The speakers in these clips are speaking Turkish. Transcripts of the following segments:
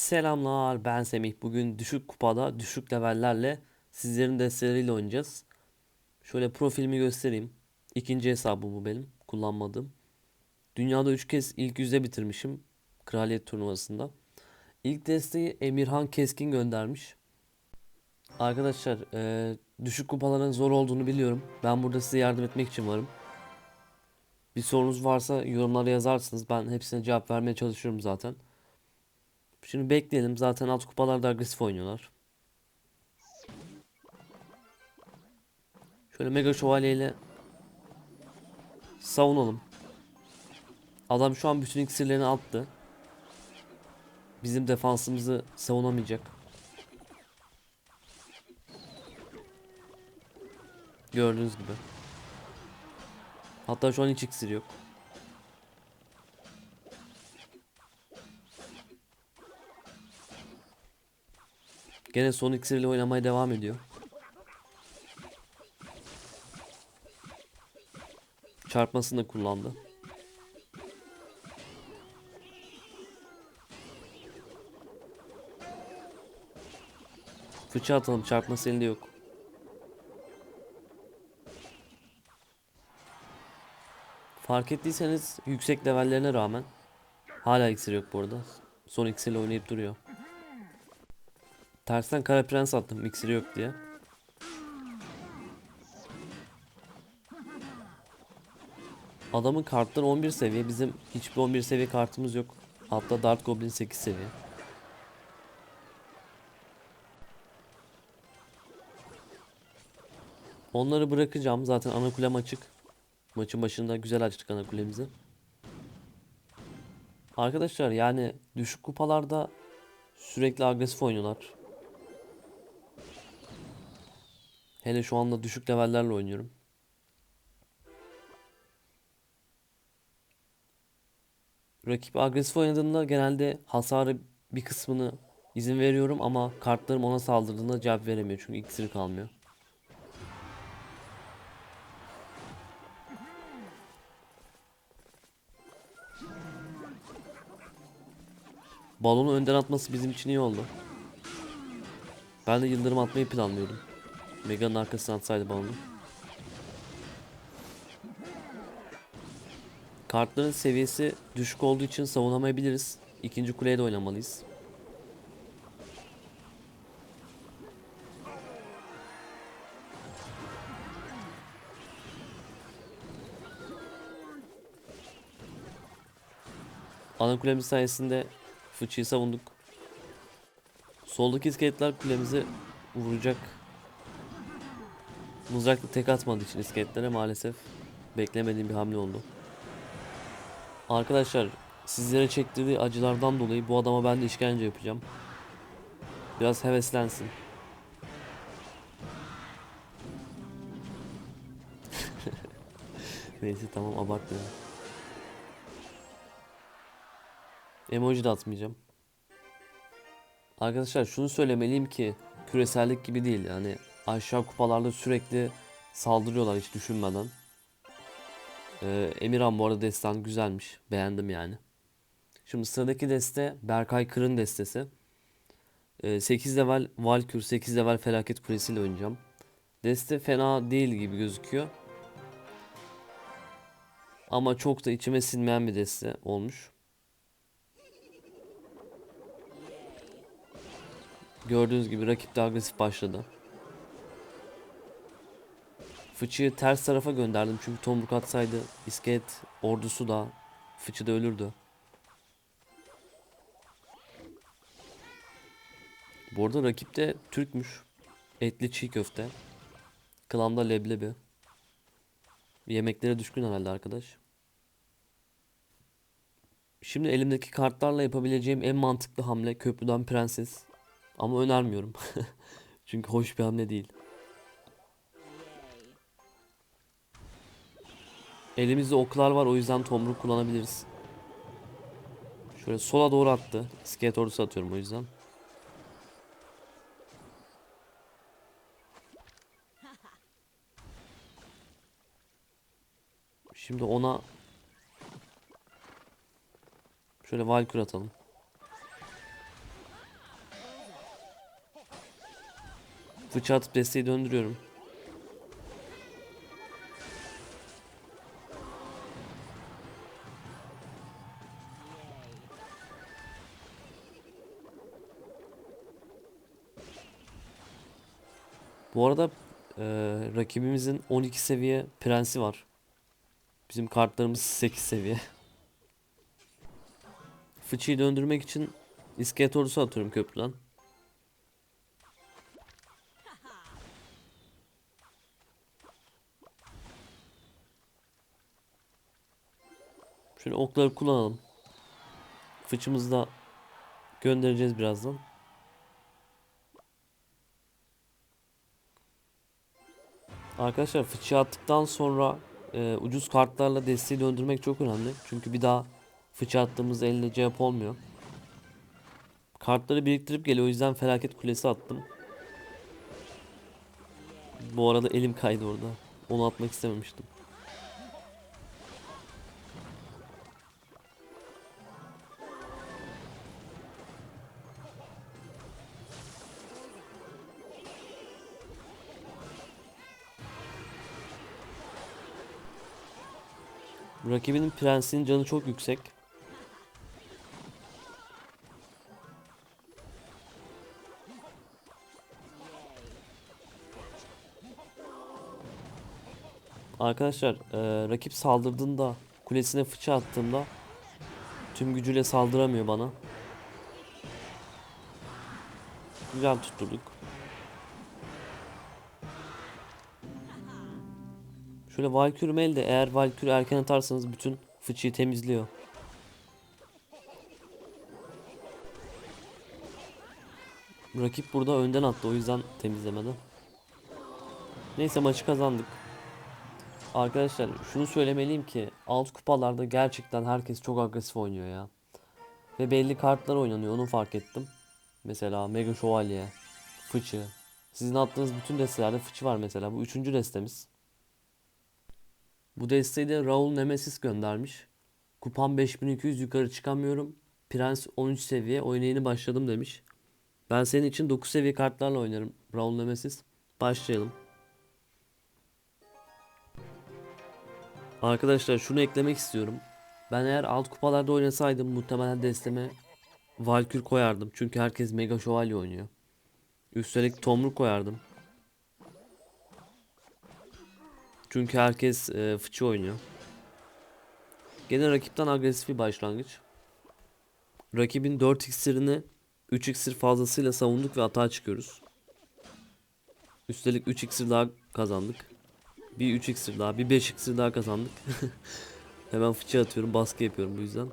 Selamlar ben Semih. Bugün düşük kupada düşük levellerle sizlerin desteleriyle oynayacağız. Şöyle profilimi göstereyim. İkinci hesabım bu benim kullanmadığım. Dünyada 3 kez ilk yüzde bitirmişim kraliyet turnuvasında. İlk desteği Emirhan Keskin göndermiş. Arkadaşlar eee, düşük kupaların zor olduğunu biliyorum. Ben burada size yardım etmek için varım. Bir sorunuz varsa yorumlara yazarsınız. Ben hepsine cevap vermeye çalışıyorum zaten. Şimdi bekleyelim. Zaten alt kupalarda agresif oynuyorlar. Şöyle Mega Şövalye ile savunalım. Adam şu an bütün iksirlerini attı. Bizim defansımızı savunamayacak. Gördüğünüz gibi. Hatta şu an hiç iksir yok. Gene son iksiriyle oynamaya devam ediyor. Çarpmasını da kullandı. Fıçı atalım çarpması elinde yok. Fark ettiyseniz yüksek levellerine rağmen hala iksir yok bu arada. Son iksirle oynayıp duruyor. Tersten kara prens attım iksiri yok diye. Adamın kartları 11 seviye. Bizim hiçbir 11 seviye kartımız yok. Hatta Dart Goblin 8 seviye. Onları bırakacağım. Zaten ana kulem açık. Maçın başında güzel açtık ana kulemizi. Arkadaşlar yani düşük kupalarda sürekli agresif oynuyorlar. Hele şu anda düşük levellerle oynuyorum. Rakip agresif oynadığında genelde hasarı bir kısmını izin veriyorum ama kartlarım ona saldırdığında cevap veremiyor çünkü iksiri kalmıyor. Balonu önden atması bizim için iyi oldu. Ben de yıldırım atmayı planlıyordum. Mega'nın arkasına atsaydı balonu. Kartların seviyesi düşük olduğu için savunamayabiliriz. İkinci kuleye de oynamalıyız. Ana kulemiz sayesinde fıçıyı savunduk. Soldaki iskeletler kulemizi vuracak. Mızrakla tek atmadığı için iskeletlere maalesef beklemediğim bir hamle oldu. Arkadaşlar sizlere çektirdiği acılardan dolayı bu adama ben de işkence yapacağım. Biraz heveslensin. Neyse tamam abartmayalım. Emoji de atmayacağım. Arkadaşlar şunu söylemeliyim ki küresellik gibi değil yani aşağı kupalarda sürekli saldırıyorlar hiç düşünmeden. Ee, Emirhan bu arada destan güzelmiş. Beğendim yani. Şimdi sıradaki deste Berkay Kırın destesi. Ee, 8 level Valkür, 8 level Felaket Kulesi ile oynayacağım. Deste fena değil gibi gözüküyor. Ama çok da içime sinmeyen bir deste olmuş. Gördüğünüz gibi rakip de agresif başladı. Fıçıyı ters tarafa gönderdim çünkü tomruk atsaydı iskelet ordusu da fıçı da ölürdü. Bu arada rakip de Türkmüş. Etli çiğ köfte. Kılamda leblebi. Yemeklere düşkün herhalde arkadaş. Şimdi elimdeki kartlarla yapabileceğim en mantıklı hamle köprüden prenses. Ama önermiyorum. Çünkü hoş bir hamle değil. Elimizde oklar var o yüzden tomruk kullanabiliriz. Şöyle sola doğru attı. İskelet ordusu atıyorum o yüzden. Şimdi ona şöyle valkür atalım. Fıçı atıp desteği döndürüyorum. Bu arada eee, rakibimizin 12 seviye prensi var. Bizim kartlarımız 8 seviye. Fıçıyı döndürmek için iskelet ordusu atıyorum köprüden. Şöyle okları kullanalım. Fıçımızı da göndereceğiz birazdan. Arkadaşlar fıçı attıktan sonra e, ucuz kartlarla desteği döndürmek çok önemli. Çünkü bir daha fıçı attığımızda eline cevap olmuyor. Kartları biriktirip geliyor. O yüzden felaket kulesi attım. Bu arada elim kaydı orada. Onu atmak istememiştim. Rakibinin prensinin canı çok yüksek. Arkadaşlar eee, rakip saldırdığında kulesine fıçı attığımda tüm gücüyle saldıramıyor bana. Güzel tutturduk. Şöyle Valkyrie mail de eğer Valkyrie erken atarsanız bütün fıçıyı temizliyor. Rakip burada önden attı o yüzden temizlemedi. Neyse maçı kazandık. Arkadaşlar şunu söylemeliyim ki alt kupalarda gerçekten herkes çok agresif oynuyor ya. Ve belli kartlar oynanıyor onu fark ettim. Mesela Mega Şövalye, Fıçı. Sizin attığınız bütün destelerde fıçı var mesela. Bu üçüncü destemiz. Bu desteği de Raul Nemesis göndermiş. Kupam 5200 yukarı çıkamıyorum. Prens 13 seviye oyuna yeni başladım demiş. Ben senin için 9 seviye kartlarla oynarım Raul Nemesis. Başlayalım. Arkadaşlar şunu eklemek istiyorum. Ben eğer alt kupalarda oynasaydım muhtemelen desteme Valkür koyardım. Çünkü herkes Mega Şövalye oynuyor. Üstelik Tomruk koyardım. Çünkü herkes e, fıçı oynuyor. Gene rakipten agresif bir başlangıç. Rakibin 4 iksirini 3 iksir fazlasıyla savunduk ve atağa çıkıyoruz. Üstelik 3 iksir daha kazandık. Bir 3 iksir daha, bir 5 iksir daha kazandık. Hemen fıçı atıyorum, baskı yapıyorum bu yüzden.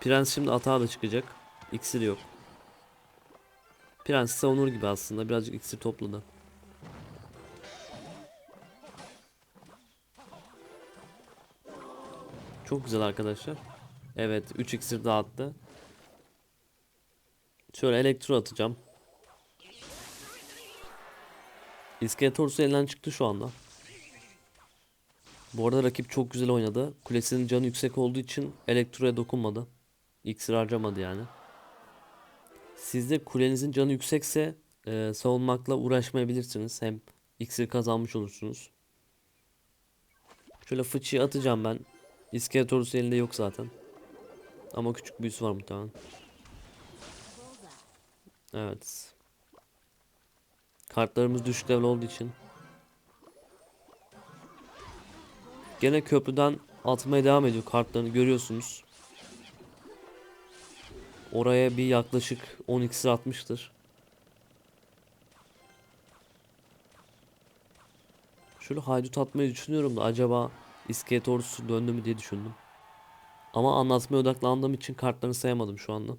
Prens şimdi atağa da çıkacak. İksir yok. Prens savunur gibi aslında. Birazcık iksir topladı. Çok güzel arkadaşlar. Evet 3 iksir dağıttı. Şöyle elektro atacağım. İskelet ordusu elinden çıktı şu anda. Bu arada rakip çok güzel oynadı. Kulesinin canı yüksek olduğu için elektroya dokunmadı. İksir harcamadı yani. Sizde kulenizin canı yüksekse e, savunmakla uğraşmayabilirsiniz. Hem iksir kazanmış olursunuz. Şöyle fıçıyı atacağım ben. İskelet ordusu elinde yok zaten. Ama küçük büyüsü var muhtemelen. Evet. Kartlarımız düşük level olduğu için. Gene köprüden atmaya devam ediyor kartlarını görüyorsunuz. Oraya bir yaklaşık 10 iksir atmıştır. Şöyle haydut atmayı düşünüyorum da acaba iskelet ordusu döndü mü diye düşündüm. Ama anlatmaya odaklandığım için kartlarını sayamadım şu anda.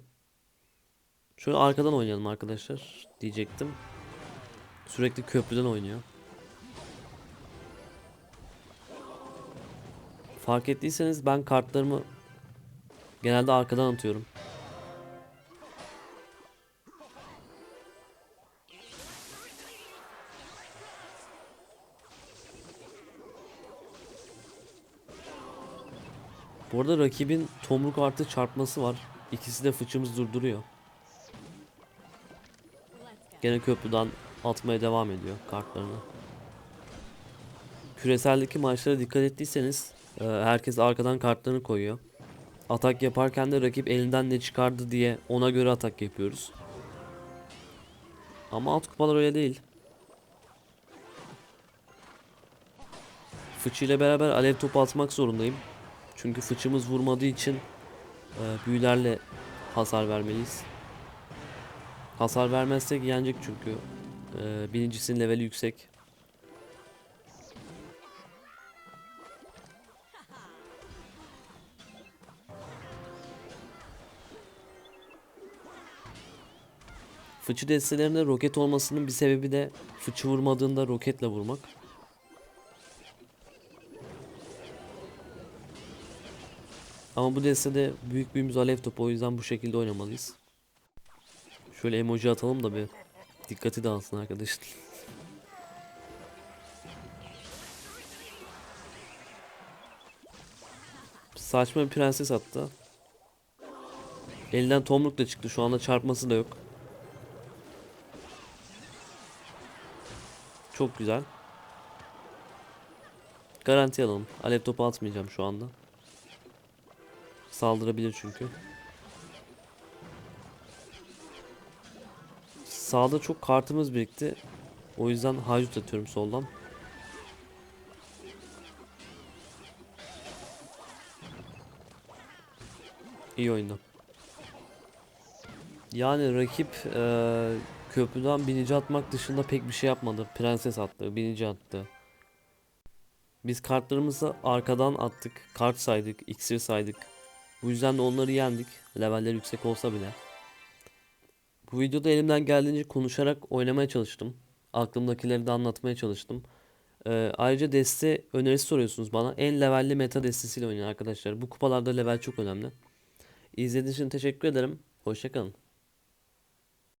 Şöyle arkadan oynayalım arkadaşlar diyecektim. Sürekli köprüden oynuyor. Fark ettiyseniz ben kartlarımı genelde arkadan atıyorum. Bu arada rakibin tomruk artı çarpması var. İkisi de fıçımız durduruyor. Gene köprüden atmaya devam ediyor kartlarını. Küreseldeki maçlara dikkat ettiyseniz e, herkes arkadan kartlarını koyuyor. Atak yaparken de rakip elinden ne çıkardı diye ona göre atak yapıyoruz. Ama alt kupalar öyle değil. Fıçı ile beraber alev topu atmak zorundayım. Çünkü fıçımız vurmadığı için e, büyülerle hasar vermeliyiz. Hasar vermezsek yenecek çünkü. E, birincisinin leveli yüksek. Fıçı destelerinde roket olmasının bir sebebi de fıçı vurmadığında roketle vurmak. Ama bu destede büyük büyüğümüz alev topu o yüzden bu şekilde oynamalıyız. Şöyle emoji atalım da bir dikkati dağılsın arkadaşın. Saçma bir prenses attı. Elinden tomruk da çıktı. Şu anda çarpması da yok. Çok güzel. Garanti alalım. Alev topu atmayacağım şu anda. Saldırabilir çünkü. Sağda çok kartımız birikti. O yüzden haydut atıyorum soldan. İyi oyunda. Yani rakip eee, köprüden binici atmak dışında pek bir şey yapmadı. Prenses attı, binici attı. Biz kartlarımızı arkadan attık, kart saydık, iksir saydık. Bu yüzden de onları yendik. Leveller yüksek olsa bile. Bu videoda elimden geldiğince konuşarak oynamaya çalıştım. Aklımdakileri de anlatmaya çalıştım. Ee, ayrıca deste önerisi soruyorsunuz bana. En levelli meta destesiyle oynayın arkadaşlar. Bu kupalarda level çok önemli. İzlediğiniz için teşekkür ederim. Hoşçakalın.